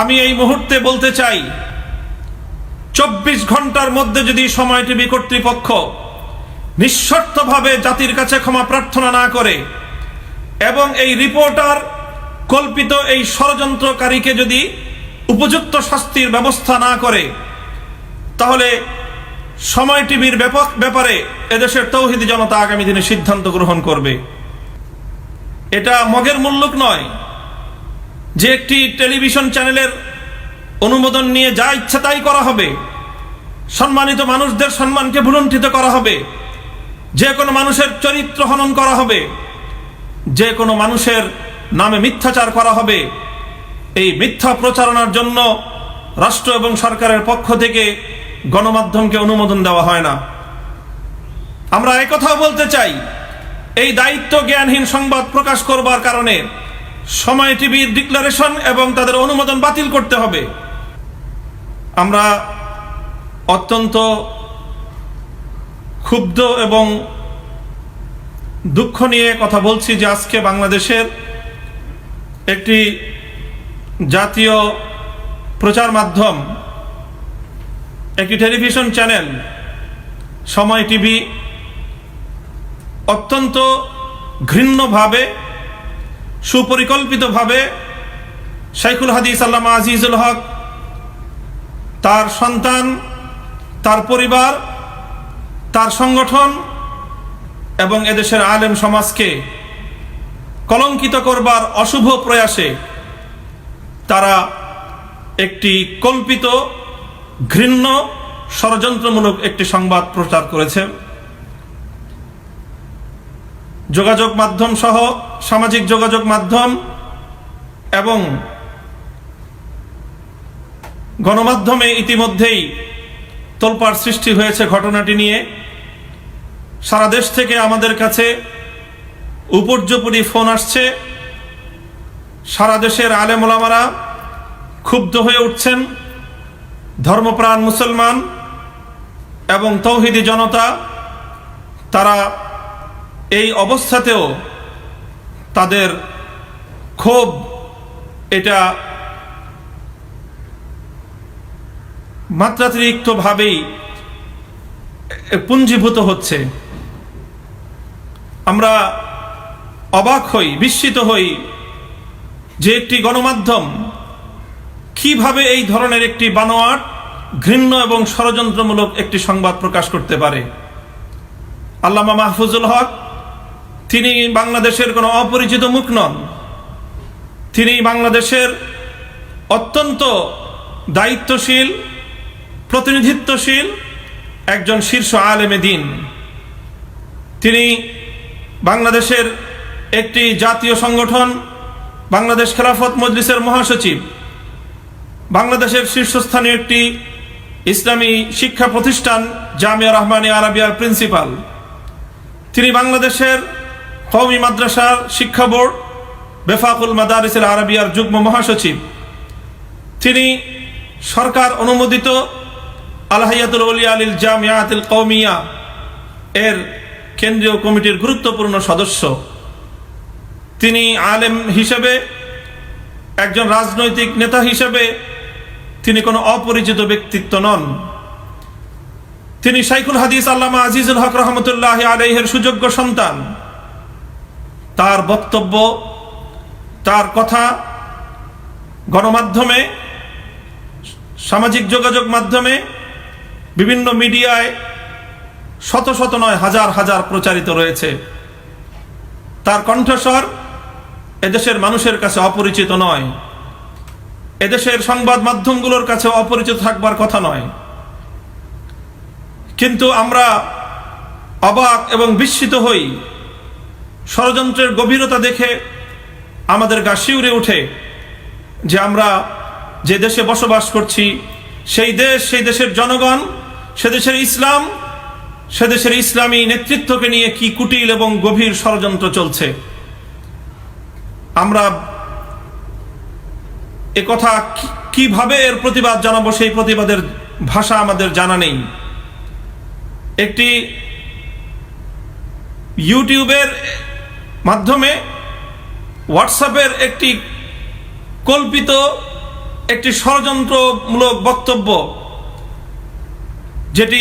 আমি এই মুহূর্তে বলতে চাই, চব্বিশ ঘণ্টার মধ্যে যদি সময় টিভি কর্তৃপক্ষ নিঃশর্তভাবে জাতির কাছে ক্ষমা প্রার্থনা না করে, এবং এই রিপোর্টার কল্পিত এই ষড়যন্ত্রকারীকে যদি উপযুক্ত শাস্তির ব্যবস্থা না করে, তাহলে সময় টিভির ব্যাপক ব্যাপারে এদেশের তৌহিদি জনতা আগামী দিনে সিদ্ধান্ত গ্রহণ করবে। এটা মগের মুল্লুক নয় যে একটি টেলিভিশন চ্যানেলের অনুমোদন নিয়ে যা ইচ্ছা তাই করা হবে। সম্মানিত মানুষদের সম্মানকে ভুলুণ্ঠিত করা হবে। যে কোনো মানুষের চরিত্র হনন করা হবে। যে কোনো মানুষের নামে মিথ্যাচার করা হবে। এই মিথ্যা প্রচারণার জন্য রাষ্ট্র এবং সরকারের পক্ষ থেকে গণমাধ্যমকে অনুমোদন দেওয়া হয় না। আমরা একথাও বলতে চাই, এই দায়িত্ব জ্ঞানহীন সংবাদ প্রকাশ করবার কারণে সময় টিভির ডিক্লারেশন এবং তাদের অনুমোদন বাতিল করতে হবে। আমরা অত্যন্ত ক্ষুব্ধ এবং দুঃখ নিয়ে কথা বলছি যে আজকে বাংলাদেশের একটি জাতীয় প্রচার মাধ্যম, একটি টেলিভিশন চ্যানেল, সময় টিভি, অত্যন্ত ঘৃণ্যভাবে সুপরিকল্পিতভাবে শাইখুল হাদিস আল্লামা আজিজুল হক, তার সন্তান, তার পরিবার, তার সংগঠন এবং এদেশের আলেম সমাজকে কলঙ্কিত করবার অশুভ প্রয়াসে তারা একটি কল্পিত, ঘৃণ্য, ষড়যন্ত্রমূলক একটি সংবাদ প্রচার করেছে। যোগাযোগ মাধ্যম সহ সামাজিক যোগাযোগ মাধ্যম এবং গণমাধ্যমে ইতিমধ্যেই তোলপাড় সৃষ্টি হয়েছে ঘটনাটি নিয়ে। সারা দেশ থেকে আমাদের কাছে উপর্যুপরি ফোন আসছে। সারা দেশের আলেমোলামারা ক্ষুব্ধ হয়ে উঠছেন। ধর্মপ্রাণ মুসলমান এবং তৌহিদি জনতা, তারা এই অবস্থাতেও তাদের ক্ষোভ, এটা মাত্রাতিরিক্তভাবেই পুঞ্জীভূত হচ্ছে। আমরা অবাক হই, বিস্মিত হই যে একটি গণমাধ্যম কীভাবে এই ধরনের একটি বানোয়াট ঘৃণ্য এবং ষড়যন্ত্রমূলক একটি সংবাদ প্রকাশ করতে পারে। আল্লামা মাহফুজুল হক তিনি বাংলাদেশের কোনো অপরিচিত মুখ নন। তিনি বাংলাদেশের অত্যন্ত দায়িত্বশীল, প্রতিনিধিত্বশীল একজন শীর্ষ আলেমে দিন। তিনি বাংলাদেশের একটি জাতীয় সংগঠন, বাংলাদেশ খেলাফত মজলিসের মহাসচিব, বাংলাদেশের শীর্ষস্থানীয় একটি ইসলামী শিক্ষা প্রতিষ্ঠান, জামিয়া রহমানী আরাবিয়ার প্রিন্সিপাল। তিনি বাংলাদেশের কওমি মাদ্রাসার শিক্ষা বোর্ড, বেফাকুল মাদারিসের আরাবিয়ার যুগ্ম মহাসচিব। তিনি সরকার অনুমোদিত আলহাইয়াতুল উলিয়া আলিল জামিয়াতিল কৌমিয়া এর কেন্দ্রীয় কমিটির গুরুত্বপূর্ণ সদস্য। তিনি আলেম হিসেবে, একজন রাজনৈতিক নেতা হিসেবে তিনি কোনো অপরিচিত ব্যক্তিত্ব নন। তিনি শাইখুল হাদিস আল্লামা আজিজুল হক রহমতুল্লাহ আলাইহের সুযোগ্য সন্তান। তার বক্তব্য, তার কথা গণমাধ্যমে, সামাজিক যোগাযোগ মাধ্যমে, বিভিন্ন মিডিয়ায় শত শত নয়, হাজার হাজার প্রচারিত রয়েছে। তার কণ্ঠস্বর এদেশের মানুষের কাছে অপরিচিত নয়। এদেশের সংবাদ মাধ্যমগুলোর কাছে অপরিচিত থাকবার কথা নয়। কিন্তু আমরা অবাক এবং বিস্মিত হই ষড়যন্ত্রের গভীরতা দেখে আমাদের গা শিউরে উঠে যে আমরা যে দেশে বসবাস করছি, সেই দেশ, সেই দেশের জনগণ, সে দেশের ইসলাম, সে দেশের ইসলামী নেতৃত্বকে নিয়ে কি কুটিল এবং গভীর ষড়যন্ত্র চলছে। আমরা এ কথা কীভাবে এর প্রতিবাদ জানাব সেই প্রতিবাদের ভাষা আমাদের জানা নেই। একটি ইউটিউবের মাধ্যমে হোয়াটসঅ্যাপের একটি কল্পিত একটি ষড়যন্ত্রমূলক বক্তব্য, যেটি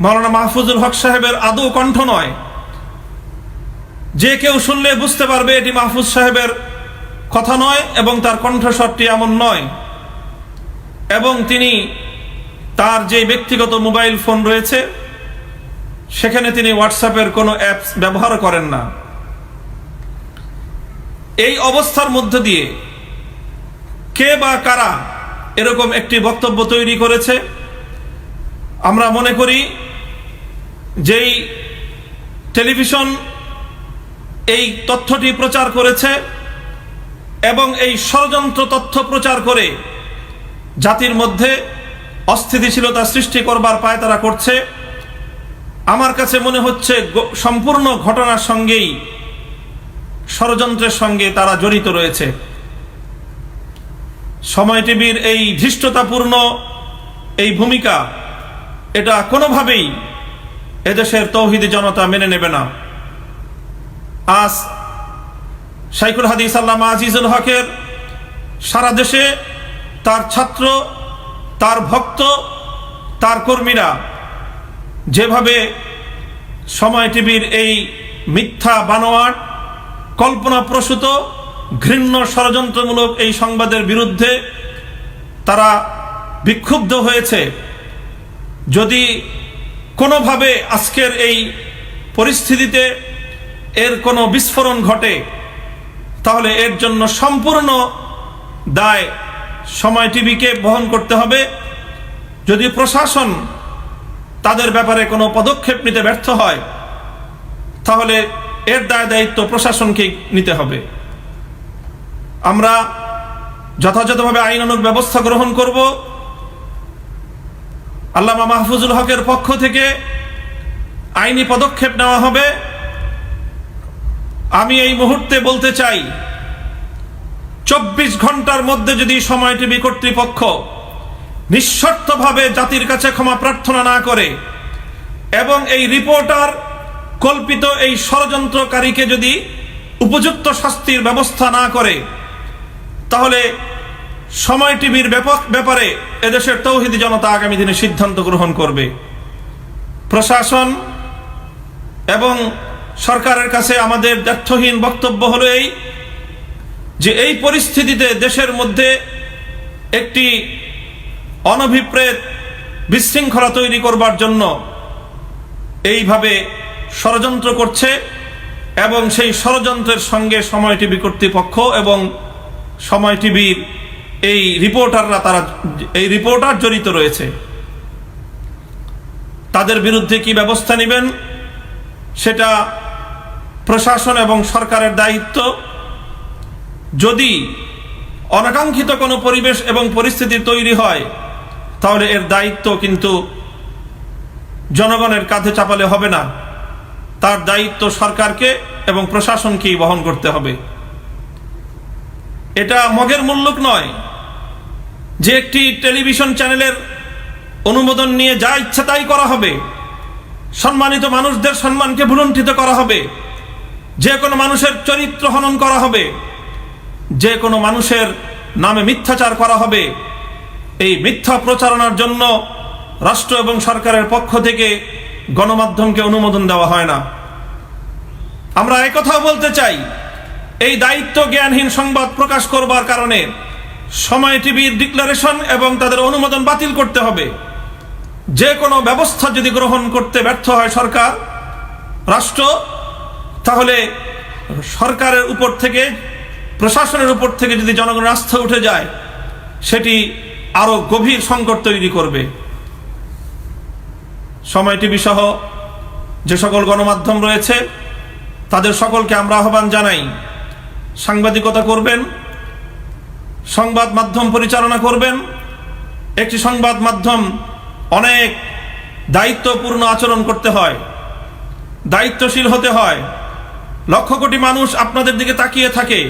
মাওলানা মাহফুজুল হক সাহেবের আদৌ কণ্ঠ নয়। যে কেউ শুনলে বুঝতে পারবে এটি মাহফুজ সাহেবের কথা নয় এবং তার কণ্ঠস্বরটি এমন নয়। এবং তিনি তার যে ব্যক্তিগত মোবাইল ফোন রয়েছে, সেখানে তিনি হোয়াটসঅ্যাপের কোনো অ্যাপস ব্যবহার করেন না। এই অবস্থার মধ্য দিয়ে কে বা কারা এরকম একটি বক্তব্য তৈরি করেছে। আমরা মনে করি যেই টেলিভিশন এই তথ্যটি প্রচার করেছে এবং এই ষড়যন্ত্র তথ্য প্রচার করে জাতির মধ্যে অস্থিতিশীলতা সৃষ্টি করবার পায় তারা করছে। আমার কাছে মনে হচ্ছে সম্পূর্ণ ঘটনার সঙ্গেই ষড়যন্ত্রের সঙ্গে তারা জড়িত রয়েছে। সময় টিভির এই ধৃষ্টতাপূর্ণ এই ভূমিকা, এটা কোনোভাবেই এদেশের তৌহিদি জনতা মেনে নেবে না। আজ শাইখুল হাদিস আল্লামা আজিজুল হকের সারা দেশে তার ছাত্র, তার ভক্ত, তার কর্মীরা যেভাবে সময় টিভির এই মিথ্যা বানোয়াট কল্পনাপ্রসূত, ঘৃণ্য ষড়যন্ত্রমূলক এই সংবাদের বিরুদ্ধে তারা বিক্ষুব্ধ হয়েছে। যদি কোনোভাবে আজকের এই পরিস্থিতিতে এর কোনো বিস্ফোরণ ঘটে, তাহলে এর জন্য সম্পূর্ণ দায় সময় টিভিকে বহন করতে হবে। যদি প্রশাসন তাদের ব্যাপারে কোনো পদক্ষেপ নিতে ব্যর্থ হয়, তাহলে এর দায় দায়িত্ব প্রশাসনকে নিতে হবে। আমরা যথাযথভাবে আইনানুগ ব্যবস্থা গ্রহণ করব। আল্লামা মাহফুজুল হকের পক্ষ থেকে আইনি পদক্ষেপ নেওয়া হবে। আমি এই মুহূর্তে বলতে চাই, চব্বিশ ঘণ্টার মধ্যে যদি সময় টিভি কর্তৃপক্ষ নিঃশর্তভাবে জাতির কাছে ক্ষমা প্রার্থনা না করে এবং এই রিপোর্টার কল্পিত এই ষড়যন্ত্রকারীকে যদি উপযুক্ত শাস্তির ব্যবস্থা না করে, তাহলে সময় টিভির ব্যাপক ব্যাপারে এদেশের তৌহিদি জনতা আগামী দিনে সিদ্ধান্ত গ্রহণ করবে। প্রশাসন এবং সরকারের কাছে আমাদের দ্ব্যর্থহীন বক্তব্য হলো এই যে এই পরিস্থিতিতে দেশের মধ্যে একটি অনভিপ্রেত বিশৃঙ্খলা তৈরি করবার জন্য এইভাবে ষড়যন্ত্র করছে এবং সেই ষড়যন্ত্রের সঙ্গে সময় টিভি কর্তৃপক্ষ এবং সময় টিভির এই রিপোর্টাররা তারা, এই রিপোর্টার জড়িত রয়েছে। তাদের বিরুদ্ধে কি ব্যবস্থা নেবেন সেটা প্রশাসন এবং সরকারের দায়িত্ব। যদি অনাকাঙ্ক্ষিত কোনো পরিবেশ এবং পরিস্থিতি তৈরি হয়, তাহলে এর দায়িত্ব কিন্তু জনগণের কাঁধে চাপালে হবে না। তার দায়িত্ব সরকারকে এবং প্রশাসনকেই বহন করতে হবে। এটা মগের মুল্লুক নয় যে একটি টেলিভিশন চ্যানেলের অনুমোদন নিয়ে যা ইচ্ছা তাই করা হবে। সম্মানিত মানুষদের সম্মানকে ভুলুণ্ঠিত করা হবে। যে কোনো মানুষের চরিত্র হনন করা হবে। যে কোনো মানুষের নামে মিথ্যাচার করা হবে। এই মিথ্যা প্রচারণার জন্য রাষ্ট্র এবং সরকারের পক্ষ থেকে গণমাধ্যমকে অনুমোদন দেওয়া হয় না। আমরা একথাও বলতে চাই, এই দায়িত্ব জ্ঞানহীন সংবাদ প্রকাশ করবার কারণে সময় টিভির ডিক্লারেশন এবং তাদের অনুমোদন বাতিল করতে হবে। যে কোনো ব্যবস্থা যদি গ্রহণ করতে ব্যর্থ হয় সরকার, রাষ্ট্র, তাহলে সরকারের উপর থেকে, প্রশাসনের উপর থেকে যদি জনগণের আস্থা উঠে যায়, সেটি আরও গভীর সংকট তৈরি করবে। সময় টিভি সহ যে সকল গণমাধ্যম রয়েছে, তাদের সকলকে আমরা আহ্বান জানাই। সাংবাদিকতা করবেন, সংবাদ মাধ্যম পরিচালনা করবেন, একটি সংবাদ মাধ্যম অনেক দায়িত্বপূর্ণ আচরণ করতে হয়, দায়িত্বশীল হতে হয়। লক্ষ কোটি মানুষ আপনাদের দিকে তাকিয়ে থাকে।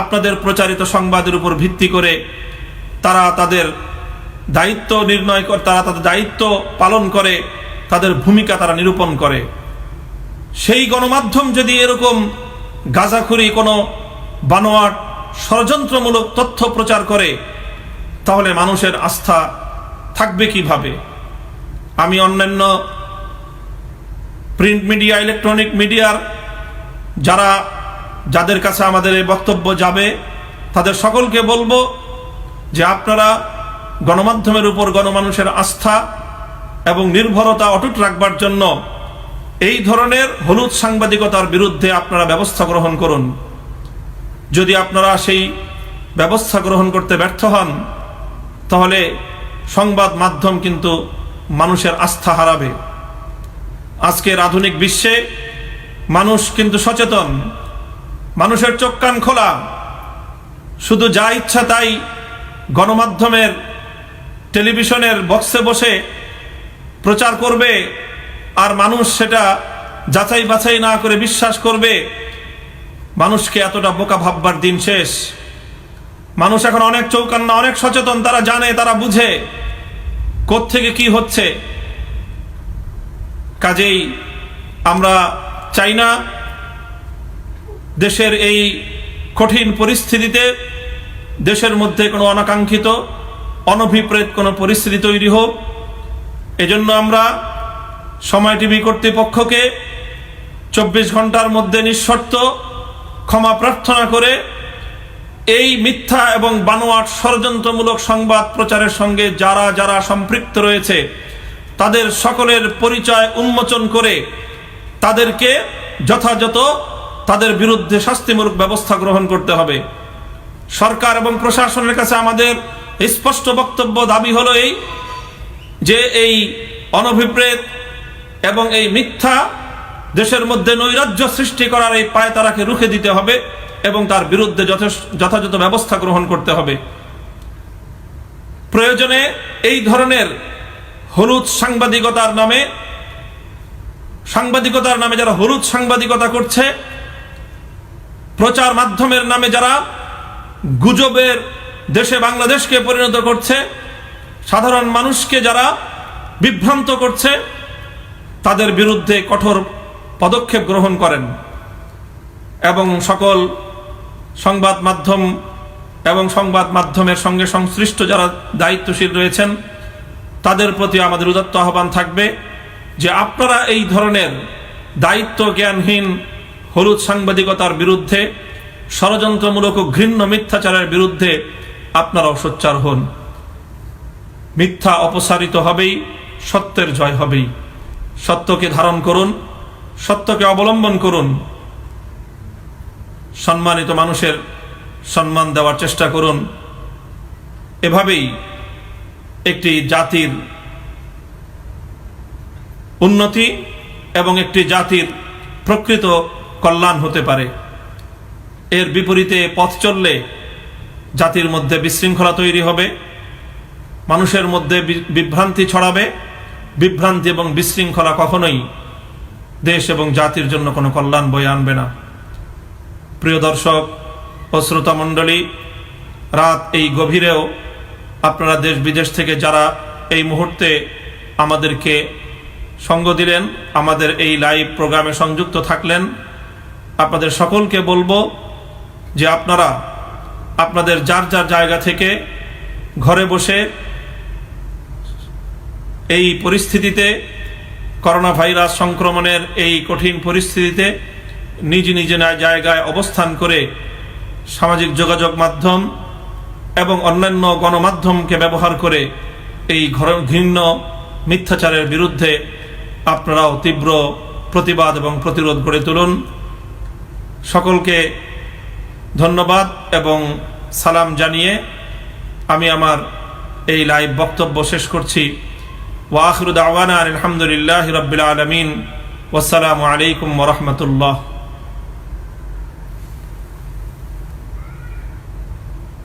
আপনাদের প্রচারিত সংবাদের উপর ভিত্তি করে তারা তাদের দায়িত্ব নির্ণয় করে তারা তাদের দায়িত্ব পালন করে, তাদের ভূমিকা তারা নিরূপণ করে। সেই গণমাধ্যম যদি এরকম গাজাখুরি কোনো বানোয়াট ষড়যন্ত্রমূলক তথ্য প্রচার করে, তাহলে মানুষের আস্থা থাকবে কীভাবে? আমি অন্যান্য প্রিন্ট মিডিয়া, ইলেকট্রনিক মিডিয়ার যারা, যাদের কাছে আমাদের এই বক্তব্য যাবে, তাদের সকলকে বলব যে আপনারা গণমাধ্যমের উপর গণমানুষের আস্থা এবং নির্ভরতা অটুট রাখবার জন্য এই ধরনের হলুদ সাংবাদিকতার বিরুদ্ধে আপনারা ব্যবস্থা গ্রহণ করুন। যদি আপনারা সেই ব্যবস্থা গ্রহণ করতে ব্যর্থ হন, তাহলে সংবাদ মাধ্যম কিন্তু মানুষের আস্থা হারাবে। আজকের আধুনিক বিশ্বে মানুষ কিন্তু সচেতন, মানুষের চোখ কান খোলা। শুধু যা ইচ্ছা তাই গণমাধ্যমের টেলিভিশনের বক্সে বসে প্রচার করবে আর মানুষ সেটা যাচাই বাছাই না করে বিশ্বাস করবে, মানুষকে এতটা বোকা ভাববার দিন শেষ। মানুষ এখন অনেক চৌকান্না, অনেক সচেতন, তারা জানে, তারা বুঝে থেকে কি হচ্ছে। কাজেই আমরা চাই না দেশের এই কঠিন পরিস্থিতিতে দেশের মধ্যে কোনো অনাকাঙ্ক্ষিত অনভিপ্রেত কোনো পরিস্থিতি তৈরি হোক, এজন্য আমরা সময় টিভি কর্তৃপক্ষকে চব্বিশ ঘণ্টার মধ্যে নিঃশর্ত ক্ষমা প্রার্থনা করে এই মিথ্যা এবং বানোয়াট ষড়যন্ত্রমূলক সংবাদ প্রচারের সঙ্গে যারা যারা সম্পৃক্ত রয়েছে, তাদের সকলের পরিচয় উন্মোচন করে তাদেরকে যথাযথ তাদের বিরুদ্ধে শাস্তিমূলক ব্যবস্থা গ্রহণ করতে হবে। সরকার এবং প্রশাসনের কাছে আমাদের স্পষ্ট বক্তব্য দাবি হলো এই যে এই অনভিপ্রেত এবং এই মিথ্যা দেশের মধ্যে নৈরাজ্য সৃষ্টি করার এই পায়তারাকে রুখে দিতে হবে এবং তার বিরুদ্ধে যথাযথ ব্যবস্থা গ্রহণ করতে হবে। প্রয়োজনে এই ধরনের হলুদ সাংবাদিকতার নামে সাংবাদিকতার নামে যারা হলুদ সাংবাদিকতা করছে, প্রচার মাধ্যমের নামে যারা গুজবের দেশে বাংলাদেশকে পরিণত করছে, সাধারণ মানুষকে যারা বিভ্রান্ত করছে, তাদের বিরুদ্ধে কঠোর পদক্ষেপ গ্রহণ করেন এবং সকল সংবাদ মাধ্যম এবং সংবাদ মাধ্যমের সঙ্গে সংশ্লিষ্ট যারা দায়িত্বশীল রয়েছেন, তাদের প্রতি আমাদের উদাত্ত আহ্বান থাকবে যে আপনারা এই ধরনের দায়িত্ব জ্ঞানহীন হলুদ সাংবাদিকতার বিরুদ্ধে, ষড়যন্ত্রমূলক ও ঘৃণ্য মিথ্যাচারের বিরুদ্ধে আপনারাও সোচ্চার হন। মিথ্যা অপসারিত হবেই, সত্যের জয় হবেই। সত্যকে ধারণ করুন, সত্যকে অবলম্বন করুন। সম্মানিত মানুষের সম্মান দেওয়ার চেষ্টা করুন। এভাবেই একটি জাতির উন্নতি এবং একটি জাতির প্রকৃত কল্যাণ হতে পারে। এর বিপরীতে পথ চললে জাতির মধ্যে বিশৃঙ্খলা তৈরি হবে, মানুষের মধ্যে বিভ্রান্তি ছড়াবে। বিভ্রান্তি এবং বিশৃঙ্খলা কখনোই দেশ এবং জাতির জন্য কোনো কল্যাণ বয়ে আনবে না। প্রিয় দর্শক ও শ্রোতা মণ্ডলী, রাত এই গভীরেও আপনারা দেশ বিদেশ থেকে যারা এই মুহূর্তে আমাদেরকে সঙ্গ দিলেন, আমাদের এই লাইভ প্রোগ্রামে সংযুক্ত থাকলেন, আপনাদের সকলকে বলব যে আপনারা আপনাদের যার যার জায়গা থেকে ঘরে বসে এই পরিস্থিতিতে করোনা ভাইরাস সংক্রমণের এই কঠিন পরিস্থিতিতে নিজ নিজ জায়গায় অবস্থান করে সামাজিক যোগাযোগ মাধ্যম এবং অন্যান্য গণমাধ্যমকে ব্যবহার করে এই ঘর ঘৃণ্য মিথ্যাচারের বিরুদ্ধে আপনারাও তীব্র প্রতিবাদ এবং প্রতিরোধ গড়ে তুলুন। সকলকে ধন্যবাদ এবং সালাম জানিয়ে আমি আমার এই লাইভ বক্তব্য শেষ করছি। ওয়াহরুদ আওয়ানা আলহামদুলিল্লাহ রবিল আলমিন। ওসালামু আলাইকুম ওরহমতুল্লাহ